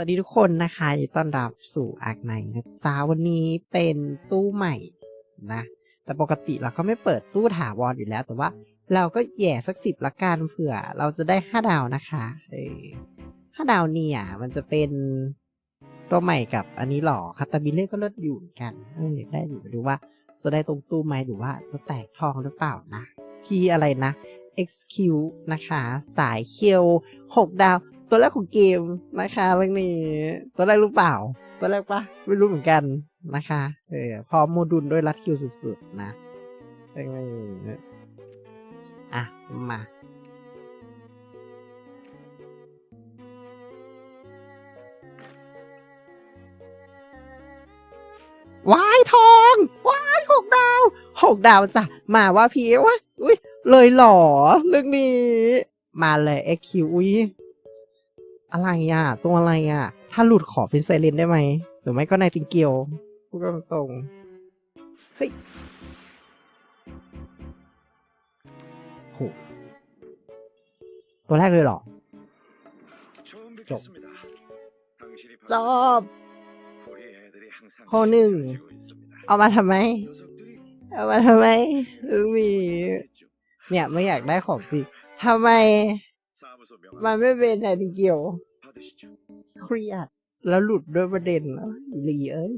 สวัสดีทุกคนนะคะยินดีต้อนรับสู่อาร์คไนนะจ๊ะวันนี้เป็นตู้ใหม่นะ แต่ปกติเราก็ไม่เปิดตู้ถาวรอยู่แล้ว แต่ว่าเราก็แย่สักสิบละกันเผื่อเราจะได้ห้าดาวนะคะเออห้าดาวเนี่ยมันจะเป็นตัวใหม่กับอันนี้หรอคาตาบิเล่ก็ลดอยู่เหมือนกันเอออยได้อยู่ดูว่าจะได้ตรงตู้ไหมหรือว่าจะแตกทองหรือเปล่านะ พี่อะไรนะ XQ นะคะ สายเคียวหกดาว ตัวแรกของเกมนะคะเรื่องนี้ ตัวแรกรู้เปล่า ตัวแรกปะไม่รู้เหมือนกันนะคะเออพร้อมโมดูลด้วยรัดคิวสุดๆนะเรื่องนี้อะ มาวายทองวายหกดาวหกดาวจ้ะ มาว่าพี่วะอุ้ยเลยเหรอเรื่องนี้ มาเลยเอ็กคิวอุ้ย อะไรอะ ตัวอะไรอะ ถ้าหลุดขอเป็นไซเรนได้ไหม หรือไม่ก็นายติงเกียวพูดตรงเฮ้ยโหตัวแรกเลยเหรอ จบจบข้อหนึ่ง เอามาทำไม เอามาทำไมมี เนี่ยไม่อยากได้ของสิทำไม มันไม่เป็นไหนถึเกี่ยวเครียดแล้วหลุดด้วยประเด็นแล้อีลีเอ้ย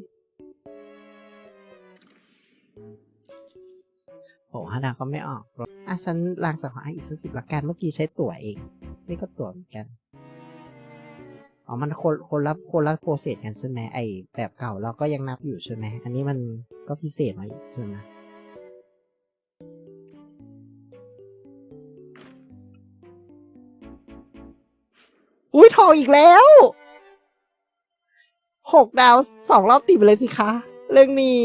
โหฮาดาก็ไม่ออกอะฉันลางสังหารอีกสักสิบละกันเมื่อกี้ใช้ตั๋วเอง นี่ก็ตั๋วเหมือนกัน อ๋อ มันคนคนรับคนรับโปรเซสกันใช่ไหมไอแบบเก่าเราก็ยังนับอยู่ใช่ไหม อันนี้มันก็พิเศษมาอีกใช่ไหม อุ้ยทองอีกแล้วหกดาวสองรอบติดไปเลยสิคะ เรื่องนี้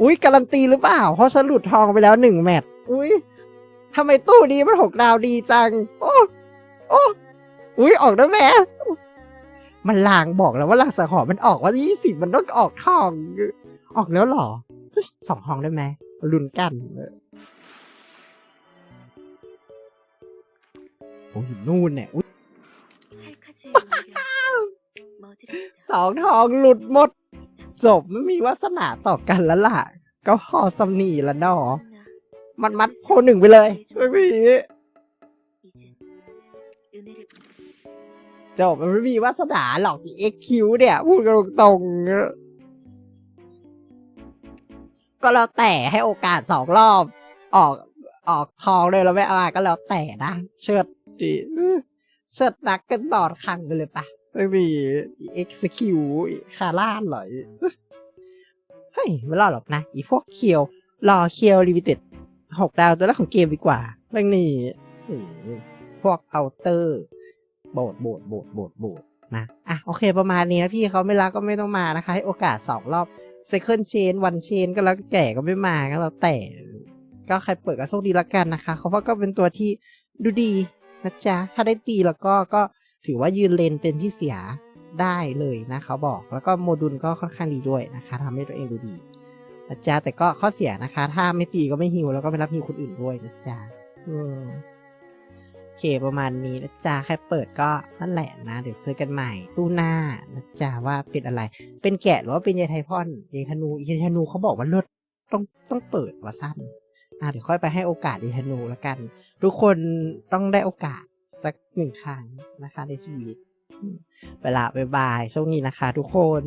อุ้ยการันตีหรือเปล่า เพราะฉันหลุดทองไปแล้วหนึ่งแมตช์อุ้ยทำไมตู้นี้มันหกดาวดีจัง โอ้โอ้อุ้ยออกได้ไหมมันลางบอกแล้วว่าลางสังหรณ์มันออกว่ายี่สิบมันต้องออกทอง ออกแล้วหรอสองทองได้ไหมลุ้นกันโอ้ยนู่นเนี่ย สองทองหลุดหมด จบไม่มีวาสนาต่อกันแล้วล่ะ ก็พอสำนีละนอมันมัดโคหนึ่งไปเลยพี่จบมัไม่มีวาสนาหรอกเอ็กคิวเนี่ย พูดกันตรงก็แล้วแต่ให้โอกาสสองรอบ ออกออกทองเลยแล้วไม่เอาก็แล้วแต่นะ เชิดดี เชิดนักกันบอดคังไปเลยปะไม่มีเอ็กซ์คิวคาร่าหรอยเฮ้ยไม่รอดหรอกนะ อีพวกเคียว รอเคียวลิมิเต็ดหกดาวตัวแรกของเกมดีกว่า เรื่องนี้อืมพวกเอาเตอร์ โบดโบดโบดโบดโบดนะอะโอเคประมาณนี้นะพี่เขาไม่รักก็ไม่ต้องมานะคะ ให้โอกาสสองรอบ second chain one chain ก็แล้วแก่ก็ไม่มาก็แล้วแต่ ก็ใครเปิดก็โชคดีละกันนะคะ เขาว่าก็เป็นตัวที่ดูดี นะจ๊ะ ถ้าได้ตีแล้วก็ก็ถือว่ายืนเลนเป็นที่เสียได้เลยนะเขาบอก แล้วก็โมดูลก็ค่อนข้างดีด้วยนะคะทำให้ตัวเองดูดีนะจ๊ะแต่ก็ข้อเสียนะคะ ถ้าไม่ตีก็ไม่ฮิวแล้วก็ไม่รับฮิวคนอื่นด้วยนะจ๊ะอืมโอเคประมาณนี้นะจ๊ะใครเปิดก็นั่นแหละนะเดี๋ยวเจอกันใหม่ ตู้หน้านะจ๊ะว่าเป็นอะไร เป็นแกะหรือว่าเป็นยายไทพอนยายธนูยายธนูเขาบอกว่าเลิศต้องต้องเปิดว่าสั้น อะเดี๋ยวค่อยไปให้โอกาสยายธนูแล้วกัน ทุกคนต้องได้โอกาสสักหนึ่งครั้งนะคะในชีวิต เวลาบายบายช่วงนี้นะคะทุกคน